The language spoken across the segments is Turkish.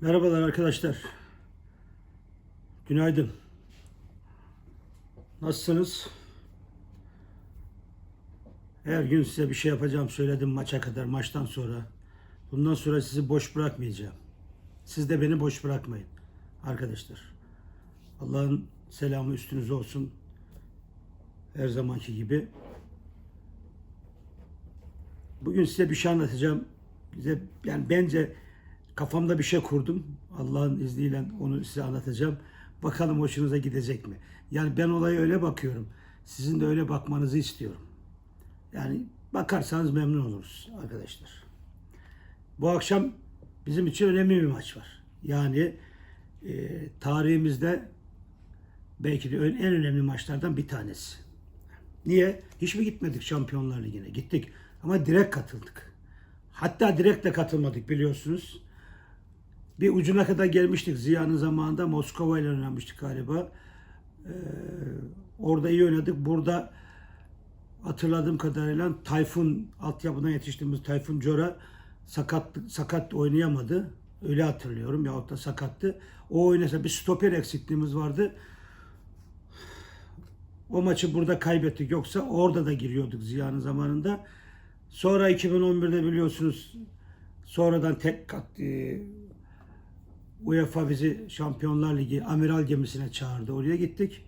Merhabalar arkadaşlar. Günaydın. Nasılsınız? Her gün size bir şey yapacağım söyledim maça kadar, maçtan sonra. Bundan sonra sizi boş bırakmayacağım. Siz de beni boş bırakmayın arkadaşlar. Allah'ın selamı üstünüze olsun. Her zamanki gibi. Bugün size bir şey anlatacağım. Bize yani bence kafamda bir şey kurdum. Allah'ın izniyle onu size anlatacağım. Bakalım hoşunuza gidecek mi? Yani ben olaya öyle bakıyorum. Sizin de öyle bakmanızı istiyorum. Yani bakarsanız memnun oluruz arkadaşlar. Bu akşam bizim için önemli bir maç var. Yani e, tarihimizde belki de en önemli maçlardan bir tanesi. Niye? Hiç mi gitmedik Şampiyonlar Ligi'ne? Gittik ama direkt katıldık. Hatta direkt de katılmadık biliyorsunuz. Bir ucuna kadar gelmiştik Ziya'nın zamanında Moskova ile oynamıştık galiba. Ee, orada iyi oynadık. Burada hatırladığım kadarıyla Tayfun altyapıdan yetiştiğimiz Tayfun Cora sakat sakat oynayamadı. Öyle hatırlıyorum yahut da sakattı. O oynasa bir stoper eksikliğimiz vardı. O maçı burada kaybettik. Yoksa orada da giriyorduk Ziya'nın zamanında. Sonra 2011'de biliyorsunuz sonradan tek kat e, UEFA bizi Şampiyonlar Ligi amiral gemisine çağırdı. Oraya gittik.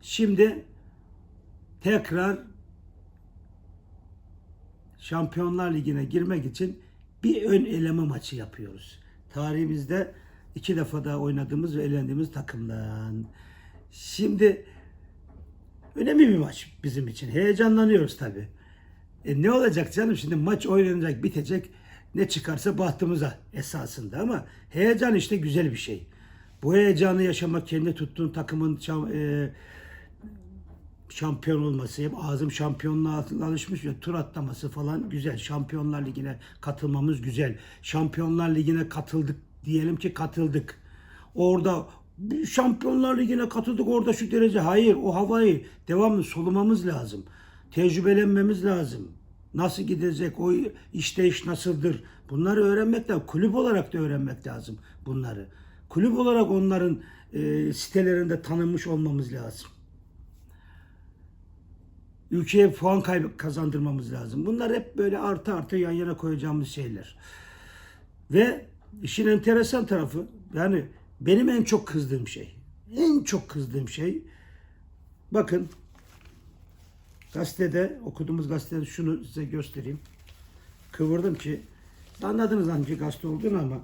Şimdi tekrar Şampiyonlar Ligi'ne girmek için bir ön eleme maçı yapıyoruz. Tarihimizde iki defa daha oynadığımız ve elendiğimiz takımdan. Şimdi önemli bir maç bizim için. Heyecanlanıyoruz tabii. E ne olacak canım şimdi maç oynanacak bitecek ne çıkarsa bahtımıza esasında ama heyecan işte güzel bir şey. Bu heyecanı yaşamak kendi tuttuğun takımın şam- e, şampiyon olması, hep ağzım şampiyonluğa alışmış ya tur atlaması falan güzel. Şampiyonlar Ligi'ne katılmamız güzel. Şampiyonlar Ligi'ne katıldık diyelim ki katıldık. Orada Şampiyonlar Ligi'ne katıldık orada şu derece. Hayır o havayı devamlı solumamız lazım. Tecrübelenmemiz lazım. Nasıl gidecek, o işleyiş nasıldır? Bunları öğrenmek lazım. Kulüp olarak da öğrenmek lazım bunları. Kulüp olarak onların e, sitelerinde tanınmış olmamız lazım. Ülkeye puan kaybı kazandırmamız lazım. Bunlar hep böyle artı artı yan yana koyacağımız şeyler. Ve işin enteresan tarafı yani benim en çok kızdığım şey, en çok kızdığım şey bakın gazetede okuduğumuz gazetede şunu size göstereyim. Kıvırdım ki anladınız hangi gazete olduğunu ama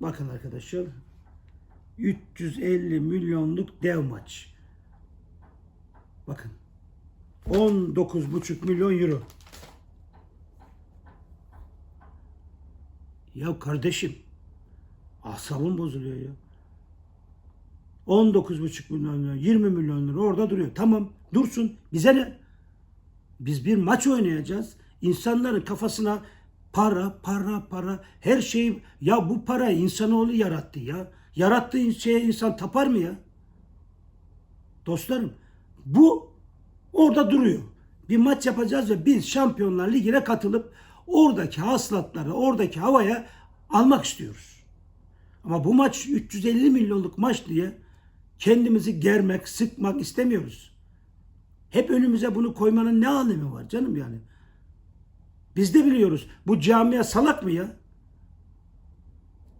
bakın arkadaşlar 350 milyonluk dev maç. Bakın 19,5 milyon euro. Ya kardeşim asabım bozuluyor ya. 19,5 milyon lira, 20 milyon lira orada duruyor. Tamam dursun. Bize ne? Biz bir maç oynayacağız. İnsanların kafasına para, para, para, her şey ya bu para insanoğlu yarattı ya. Yarattığı şeye insan tapar mı ya? Dostlarım bu orada duruyor. Bir maç yapacağız ve biz Şampiyonlar Ligi'ne katılıp oradaki hasılatları, oradaki havaya almak istiyoruz. Ama bu maç 350 milyonluk maç diye kendimizi germek, sıkmak istemiyoruz. Hep önümüze bunu koymanın ne anlamı var canım yani? Biz de biliyoruz. Bu camia salak mı ya?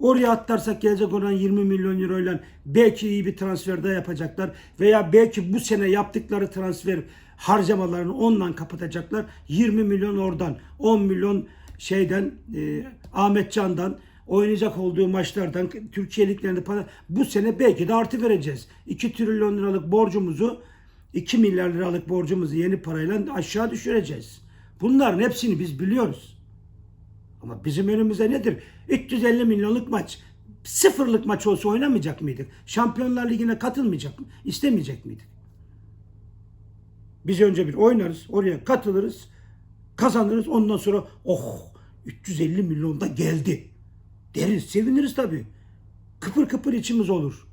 Oraya atlarsak gelecek olan 20 milyon euroyla belki iyi bir transfer de yapacaklar. Veya belki bu sene yaptıkları transfer harcamalarını ondan kapatacaklar. 20 milyon oradan, 10 milyon şeyden, e, Ahmet Can'dan, oynayacak olduğu maçlardan, Türkiye liglerinde para. Bu sene belki de artı vereceğiz. 2 trilyon liralık borcumuzu, 2 milyar liralık borcumuzu yeni parayla aşağı düşüreceğiz. Bunların hepsini biz biliyoruz. Ama bizim önümüzde nedir? 350 milyonluk maç. Sıfırlık maç olsa oynamayacak mıydık? Şampiyonlar Ligi'ne katılmayacak mı? İstemeyecek miydik? Biz önce bir oynarız, oraya katılırız, kazanırız. Ondan sonra oh 350 milyon da geldi deriz, seviniriz tabii. Kıpır kıpır içimiz olur.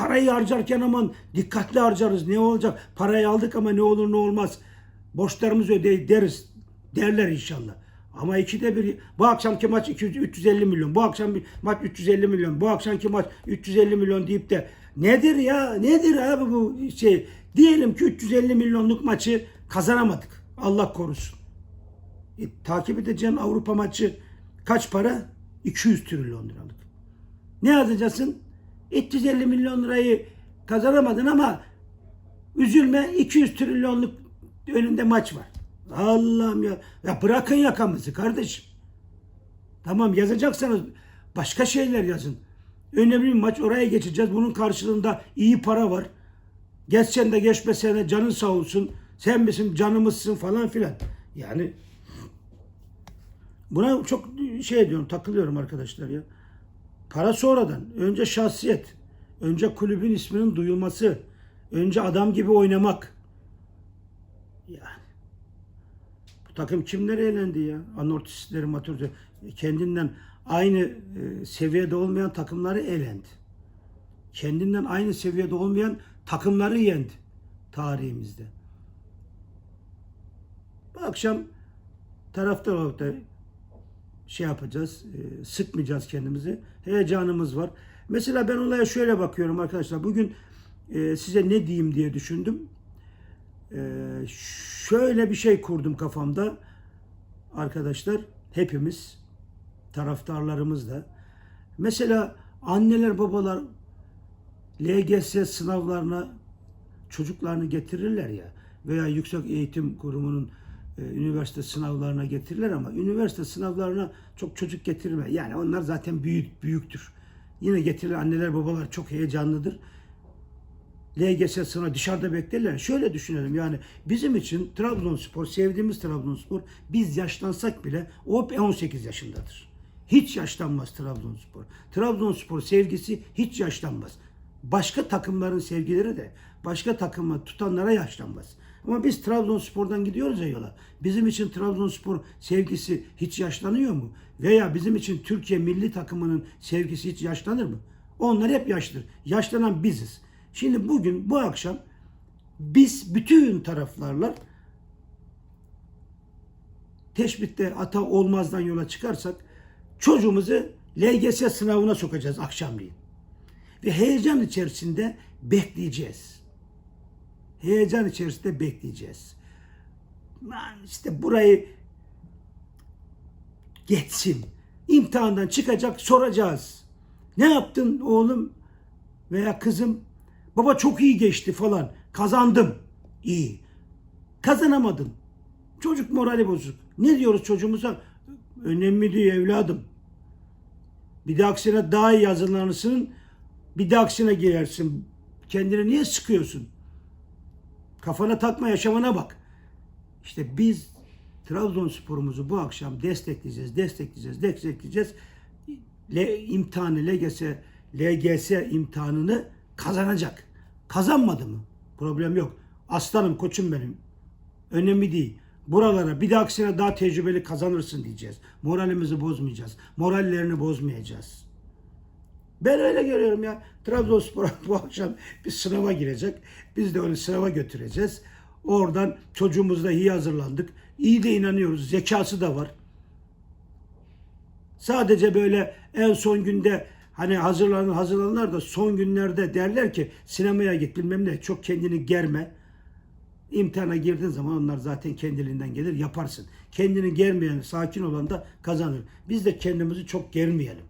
Parayı harcarken aman dikkatli harcarız. Ne olacak? Parayı aldık ama ne olur ne olmaz. Borçlarımızı ödeyi deriz. Derler inşallah. Ama ikide bir bu akşamki maç 200, 350 milyon. Bu akşam maç 350 milyon. Bu akşamki maç 350 milyon deyip de nedir ya? Nedir abi bu şey? Diyelim ki 350 milyonluk maçı kazanamadık. Allah korusun. E, takip edeceğin Avrupa maçı kaç para? 200 trilyon liralık. Ne yazacaksın? 350 milyon lirayı kazanamadın ama üzülme 200 trilyonluk önünde maç var. Allah'ım ya. Ya bırakın yakamızı kardeşim. Tamam yazacaksanız başka şeyler yazın. Önemli bir maç oraya geçeceğiz. Bunun karşılığında iyi para var. Geçsen de geçmesen de canın sağ olsun. Sen misin canımızsın falan filan. Yani buna çok şey diyorum takılıyorum arkadaşlar ya. Para sonradan. Önce şahsiyet. Önce kulübün isminin duyulması. Önce adam gibi oynamak. Yani. Bu takım kimlere eğlendi ya? Anortisistleri, matürde. Kendinden aynı e, seviyede olmayan takımları elendi. Kendinden aynı seviyede olmayan takımları yendi tarihimizde. Bu akşam taraftar olarak da şey yapacağız, e, sıkmayacağız kendimizi. Heyecanımız var. Mesela ben olaya şöyle bakıyorum arkadaşlar. Bugün e, size ne diyeyim diye düşündüm. E, şöyle bir şey kurdum kafamda. Arkadaşlar hepimiz, taraftarlarımız da. Mesela anneler babalar LGS sınavlarına çocuklarını getirirler ya veya yüksek eğitim kurumunun üniversite sınavlarına getirirler ama üniversite sınavlarına çok çocuk getirme. Yani onlar zaten büyük büyüktür. Yine getirir anneler babalar çok heyecanlıdır. LGS sınavı dışarıda beklerler. Şöyle düşünelim yani bizim için Trabzonspor, sevdiğimiz Trabzonspor biz yaşlansak bile o hep 18 yaşındadır. Hiç yaşlanmaz Trabzonspor. Trabzonspor sevgisi hiç yaşlanmaz. Başka takımların sevgileri de başka takımı tutanlara yaşlanmaz. Ama biz Trabzonspor'dan gidiyoruz ya yola. Bizim için Trabzonspor sevgisi hiç yaşlanıyor mu? Veya bizim için Türkiye milli takımının sevgisi hiç yaşlanır mı? Onlar hep yaşlıdır. Yaşlanan biziz. Şimdi bugün bu akşam biz bütün taraflarla teşbitte hata olmazdan yola çıkarsak çocuğumuzu LGS sınavına sokacağız akşamleyin. Ve heyecan içerisinde bekleyeceğiz. Heyecan içerisinde bekleyeceğiz. İşte burayı geçsin. İmtihandan çıkacak soracağız. Ne yaptın oğlum veya kızım? Baba çok iyi geçti falan. Kazandım. İyi. Kazanamadın. Çocuk morali bozuk. Ne diyoruz çocuğumuza? Önemli değil evladım. Bir dahakisine daha iyi hazırlanırsın. Bir dahakisine girersin. Kendini niye sıkıyorsun? Kafana takma yaşamına bak. İşte biz Trabzonspor'umuzu bu akşam destekleyeceğiz, destekleyeceğiz, destekleyeceğiz. Le, imtihanı, LGS, LGS imtihanını kazanacak. Kazanmadı mı? Problem yok. Aslanım, koçum benim. Önemli değil. Buralara bir dahakisine daha tecrübeli kazanırsın diyeceğiz. Moralimizi bozmayacağız. Morallerini bozmayacağız. Ben öyle görüyorum ya. Trabzonspor bu akşam bir sınava girecek. Biz de onu sınava götüreceğiz. Oradan çocuğumuzla iyi hazırlandık. İyi de inanıyoruz. Zekası da var. Sadece böyle en son günde hani hazırlanan hazırlananlar da son günlerde derler ki sinemaya git bilmem ne çok kendini germe. İmtihana girdiğin zaman onlar zaten kendiliğinden gelir yaparsın. Kendini germeyen, sakin olan da kazanır. Biz de kendimizi çok germeyelim.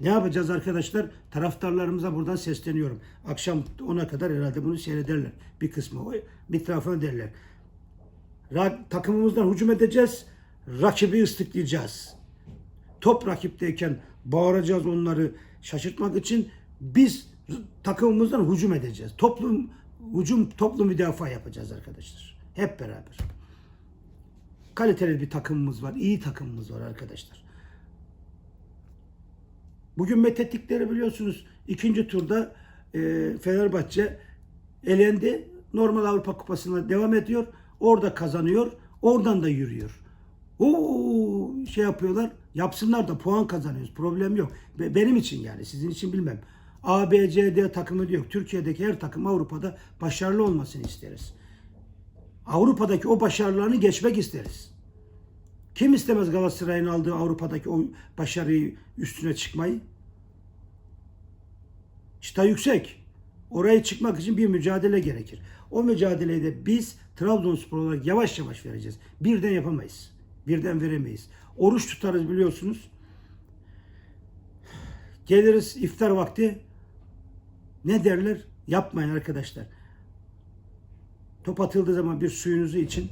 Ne yapacağız arkadaşlar? Taraftarlarımıza buradan sesleniyorum. Akşam 10'a kadar herhalde bunu seyrederler. Bir kısmı. O Bir tarafına derler. Takımımızdan hücum edeceğiz. Rakibi ıslıklayacağız. Top rakipteyken bağıracağız onları şaşırtmak için biz takımımızdan hücum edeceğiz. Toplum hücum toplu müdafaa yapacağız arkadaşlar. Hep beraber. Kaliteli bir takımımız var. iyi takımımız var arkadaşlar. Bugün methettikleri biliyorsunuz ikinci turda e, Fenerbahçe elendi. Normal Avrupa Kupası'na devam ediyor. Orada kazanıyor. Oradan da yürüyor. O şey yapıyorlar. Yapsınlar da puan kazanıyoruz. Problem yok. Be- Benim için yani. Sizin için bilmem. A, B, C, D takımı diyor. Türkiye'deki her takım Avrupa'da başarılı olmasını isteriz. Avrupa'daki o başarılarını geçmek isteriz. Kim istemez Galatasaray'ın aldığı Avrupa'daki o başarıyı üstüne çıkmayı? Çıta yüksek. Oraya çıkmak için bir mücadele gerekir. O mücadeleyi de biz Trabzonspor olarak yavaş yavaş vereceğiz. Birden yapamayız. Birden veremeyiz. Oruç tutarız biliyorsunuz. Geliriz iftar vakti. Ne derler? Yapmayın arkadaşlar. Top atıldığı zaman bir suyunuzu için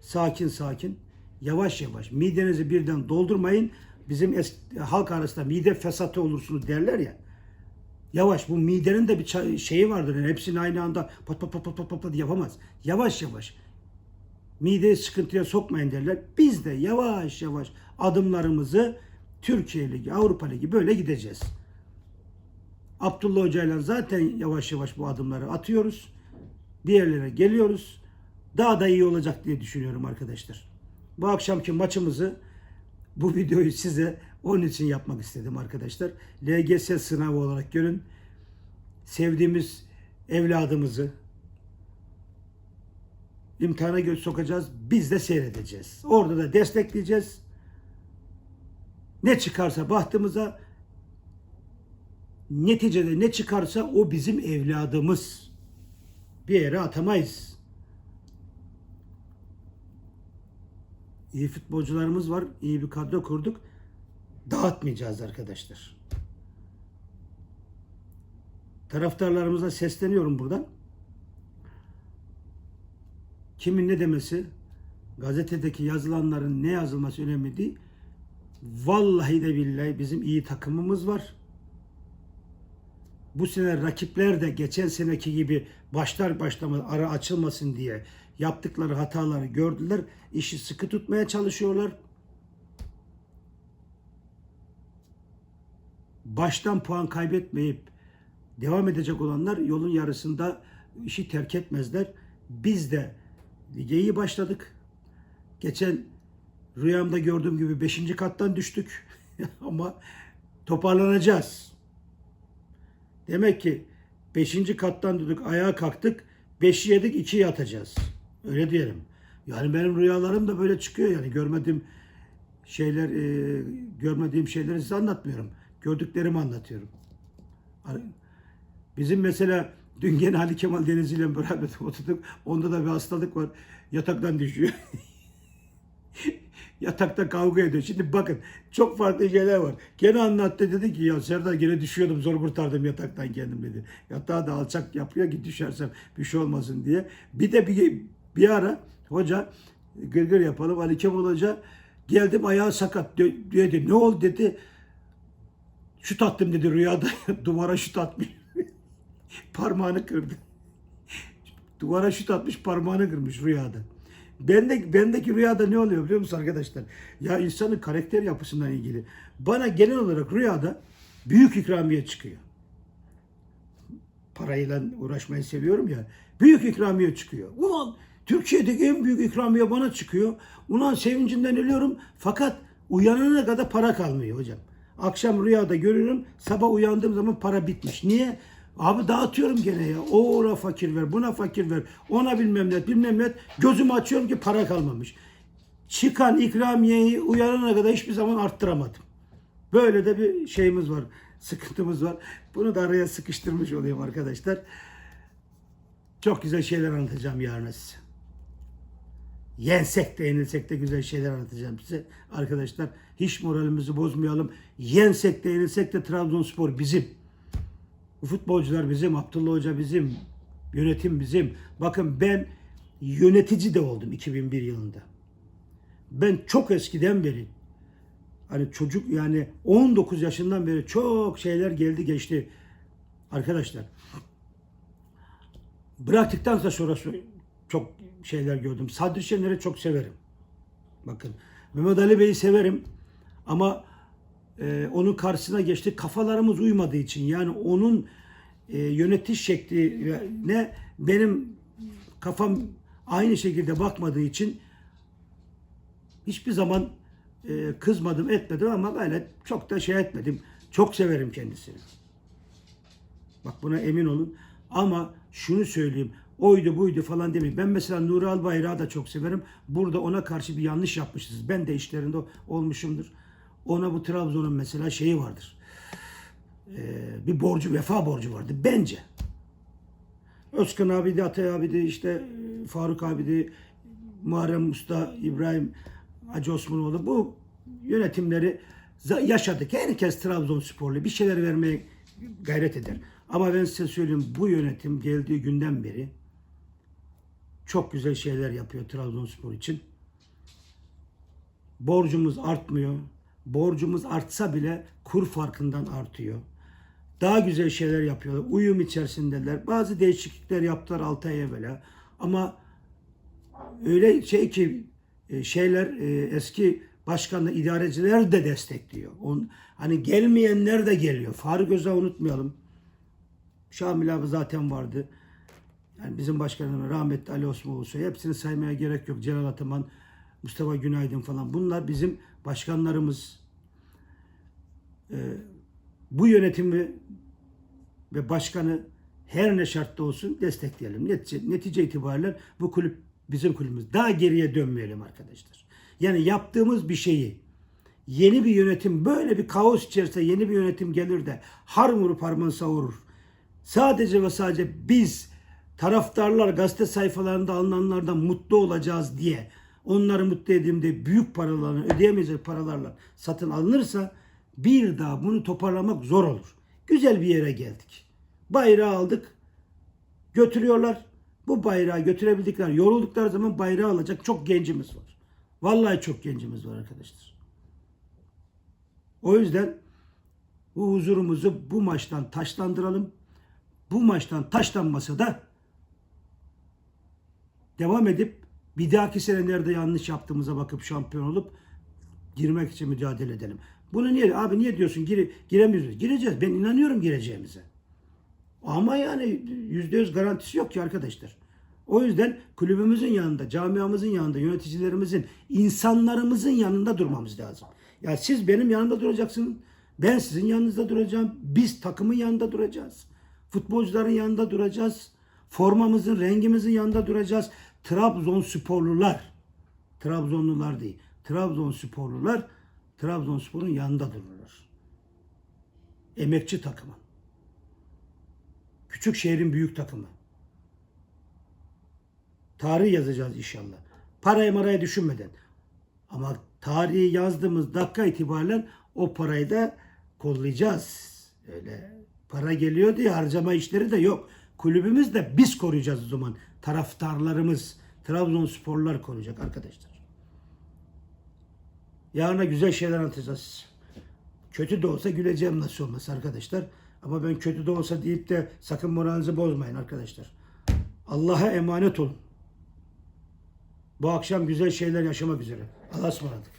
sakin sakin yavaş yavaş midenizi birden doldurmayın. Bizim es- halk arasında mide fesatı olursunuz derler ya. Yavaş bu midenin de bir şeyi vardır. Yani hepsini aynı anda pat pat pat pat pat, pat yapamaz. Yavaş yavaş. Mideyi sıkıntıya sokmayın derler. Biz de yavaş yavaş adımlarımızı Türkiye Ligi, Avrupa Ligi böyle gideceğiz. Abdullah Hoca ile zaten yavaş yavaş bu adımları atıyoruz. Bir yerlere geliyoruz. Daha da iyi olacak diye düşünüyorum arkadaşlar. Bu akşamki maçımızı bu videoyu size onun için yapmak istedim arkadaşlar. LGS sınavı olarak görün. Sevdiğimiz evladımızı imtihana göz sokacağız. Biz de seyredeceğiz. Orada da destekleyeceğiz. Ne çıkarsa bahtımıza neticede ne çıkarsa o bizim evladımız. Bir yere atamayız. İyi futbolcularımız var. iyi bir kadro kurduk. Dağıtmayacağız arkadaşlar. Taraftarlarımıza sesleniyorum buradan. Kimin ne demesi, gazetedeki yazılanların ne yazılması önemli değil. Vallahi de billahi bizim iyi takımımız var. Bu sene rakipler de geçen seneki gibi başlar başlamaz ara açılmasın diye yaptıkları hataları gördüler. İşi sıkı tutmaya çalışıyorlar. Baştan puan kaybetmeyip devam edecek olanlar yolun yarısında işi terk etmezler. Biz de lige iyi başladık. Geçen rüyamda gördüğüm gibi 5. kattan düştük. Ama toparlanacağız. Demek ki 5. kattan dedik ayağa kalktık. 5'i yedik 2'yi atacağız. Öyle diyelim. Yani benim rüyalarım da böyle çıkıyor yani görmediğim şeyler e, görmediğim şeyleri size anlatmıyorum. Gördüklerimi anlatıyorum. Hani Bizim mesela dün gene Ali Kemal Denizli ile beraber oturduk. Onda da bir hastalık var. Yataktan düşüyor. Yatakta kavga ediyor. Şimdi bakın çok farklı şeyler var. Gene anlattı dedi ki ya Serdar gene düşüyordum zor kurtardım yataktan kendim dedi. Yatağı da alçak yapıyor ki düşersem bir şey olmasın diye. Bir de bir, bir ara hoca gırgır yapalım Ali Kemal Hoca geldim ayağı sakat dedi. Ne oldu dedi. Şut attım dedi rüyada. Duvara şut atmış. parmağını kırdı. Duvara şut atmış parmağını kırmış rüyada. Bende, bendeki rüyada ne oluyor biliyor musun arkadaşlar? Ya insanın karakter yapısından ilgili. Bana genel olarak rüyada büyük ikramiye çıkıyor. Parayla uğraşmayı seviyorum ya. Büyük ikramiye çıkıyor. Ulan Türkiye'deki en büyük ikramiye bana çıkıyor. Ulan sevincinden ölüyorum. Fakat uyanana kadar para kalmıyor hocam. Akşam rüyada görüyorum. Sabah uyandığım zaman para bitmiş. Niye? Abi dağıtıyorum gene ya. O ona fakir ver, buna fakir ver. Ona bilmem ne, bilmem ne. Gözümü açıyorum ki para kalmamış. Çıkan ikramiyeyi uyanana kadar hiçbir zaman arttıramadım. Böyle de bir şeyimiz var. Sıkıntımız var. Bunu da araya sıkıştırmış olayım arkadaşlar. Çok güzel şeyler anlatacağım yarın size. Yensek de yenilsek de güzel şeyler anlatacağım size. Arkadaşlar hiç moralimizi bozmayalım. Yensek de yenilsek de Trabzonspor bizim. Bu futbolcular bizim, Abdullah Hoca bizim, yönetim bizim. Bakın ben yönetici de oldum 2001 yılında. Ben çok eskiden beri hani çocuk yani 19 yaşından beri çok şeyler geldi geçti. Arkadaşlar bıraktıktan sonra çok şeyler gördüm. Sadri Şener'i çok severim. Bakın Mehmet Ali Bey'i severim ama e, onun karşısına geçti. Kafalarımız uymadığı için yani onun e, yönetiş şekli ne benim kafam aynı şekilde bakmadığı için hiçbir zaman e, kızmadım etmedim ama böyle çok da şey etmedim. Çok severim kendisini. Bak buna emin olun. Ama şunu söyleyeyim. Oydu buydu falan demeyin. Ben mesela Nuri Albayrak'ı da çok severim. Burada ona karşı bir yanlış yapmışız. Ben de işlerinde olmuşumdur. Ona bu Trabzon'un mesela şeyi vardır. Ee, bir borcu, vefa borcu vardı bence. Özkan abi de, Atay abi de, işte Faruk abi de, Muharrem Usta, İbrahim Hacı Osmanoğlu bu yönetimleri yaşadık. Herkes Trabzonsporlu bir şeyler vermeye gayret eder. Ama ben size söyleyeyim bu yönetim geldiği günden beri çok güzel şeyler yapıyor Trabzonspor için. Borcumuz artmıyor. Borcumuz artsa bile kur farkından artıyor. Daha güzel şeyler yapıyorlar. Uyum içerisindeler. Bazı değişiklikler yaptılar 6 ay evvela. Ama öyle şey ki e, şeyler e, eski başkanla idareciler de destekliyor. On, hani gelmeyenler de geliyor. Faruk Öz'a unutmayalım. Şamil abi zaten vardı. Yani bizim başkanımız rahmetli Ali Osmanoğlu söylüyor. Hepsini saymaya gerek yok. Celal Ataman, Mustafa Günaydın falan. Bunlar bizim başkanlarımız. Ee, bu yönetimi ve başkanı her ne şartta olsun destekleyelim. Netice, netice itibariyle bu kulüp bizim kulübümüz. Daha geriye dönmeyelim arkadaşlar. Yani yaptığımız bir şeyi yeni bir yönetim böyle bir kaos içerisinde yeni bir yönetim gelir de har vurup harman savurur. Sadece ve sadece biz taraftarlar gazete sayfalarında alınanlardan mutlu olacağız diye onları mutlu edeyim büyük paralarını ödeyemeyecek paralarla satın alınırsa bir daha bunu toparlamak zor olur. Güzel bir yere geldik. Bayrağı aldık. Götürüyorlar. Bu bayrağı götürebildikler, yoruldukları zaman bayrağı alacak çok gencimiz var. Vallahi çok gencimiz var arkadaşlar. O yüzden bu huzurumuzu bu maçtan taşlandıralım. Bu maçtan taşlanmasa da devam edip bir dahaki sene nerede yanlış yaptığımıza bakıp şampiyon olup girmek için mücadele edelim. Bunu niye abi niye diyorsun gire, giremiyoruz? Gireceğiz. Ben inanıyorum gireceğimize. Ama yani yüzde yüz garantisi yok ki arkadaşlar. O yüzden kulübümüzün yanında, camiamızın yanında, yöneticilerimizin, insanlarımızın yanında durmamız lazım. Ya siz benim yanımda duracaksınız. Ben sizin yanınızda duracağım. Biz takımın yanında duracağız. Futbolcuların yanında duracağız. Formamızın, rengimizin yanında duracağız. Trabzonsporlular, Trabzonlular değil. Trabzonsporlular Trabzonspor'un yanında dururlar. Emekçi takımı. Küçük şehrin büyük takımı. Tarih yazacağız inşallah. Parayı marayı düşünmeden. Ama tarihi yazdığımız dakika itibaren o parayı da kollayacağız. Öyle para geliyor diye harcama işleri de yok. Kulübümüz de biz koruyacağız o zaman. Taraftarlarımız, Trabzonsporlar koruyacak arkadaşlar. Yarına güzel şeyler anlatacağız. Kötü de olsa güleceğim nasıl olmaz arkadaşlar. Ama ben kötü de olsa deyip de sakın moralinizi bozmayın arkadaşlar. Allah'a emanet olun. Bu akşam güzel şeyler yaşamak üzere. Allah'a ısmarladık.